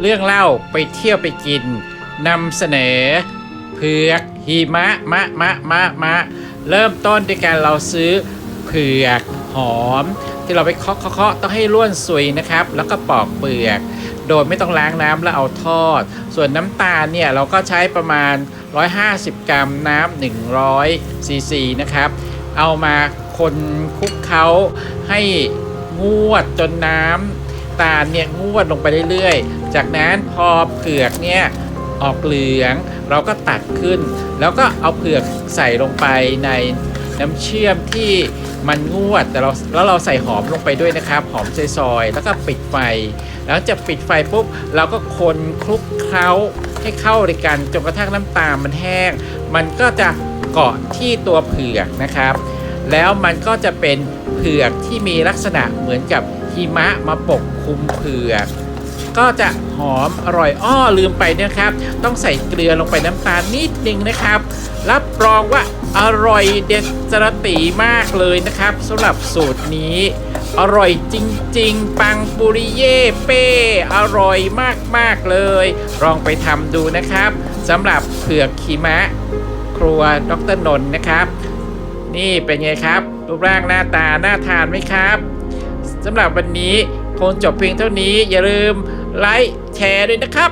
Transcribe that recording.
เรื่องเล่าไปเที่ยวไปกินนำเสนอ เผือกหิมะมะมะมะมะเริ่มต้นด้วยการเราซื้อเผือกหอม ที่เราไปเคาะเคาะต้องให้ร่วนซุยนะครับ แล้วก็ปอกเปลือก โดยไม่ต้องล้างน้ำแล้วเอาทอด ส่วนน้ำตาลเนี่ยเราก็ใช้ประมาณ 150 กรัมน้ำ100ซีซีนะครับ เอามาคนคลุกเคล้าให้งวดจนน้ำ ตาลเนี่ยงวดลงไปเรื่อยๆ จากนั้นพอเผือกเนี่ยออกเหลือง เราก็ตัดขึ้น แล้วก็เอาเผือกใส่ลงไปในน้ำเชื่อมที่มันงวดแต่เราแล้วเราใส่หอมลงไปด้วยนะครับ หอมซอยๆแล้วก็ปิดไฟ แล้วจะปิดไฟปุ๊บเราก็คนคลุกเคล้าให้เข้าด้วยกันจนกระทั่งน้ำตาลมันแห้ง มันก็จะเกาะที่ตัวเผือกนะครับ แล้วมันก็จะเป็นเผือกที่มีลักษณะเหมือนกับหิมะมาปกคลุมเผือก ก็จะหอมอร่อยอ้อลืมไปนะครับ ต้องใส่เกลือลงไปน้ำตาลนิดนึงนะครับ รับรองว่าอร่อยเด็ดสระตีมากเลยนะครับสำหรับสูตรนี้อร่อยจริง ๆ ปังปุริเย่เป้ อร่อยมาก ๆ เลย ลองไปทำดูนะครับสำหรับเผือกขีมะ ครัวดรนนท์นะครับ นี่เป็นไงครับ รูปร่างหน้าตาน่าทานไหมครับสำหรับวันนี้คงจบเพียงเท่านี้อย่าลืมไลค์แชร์ด้วยนะครับ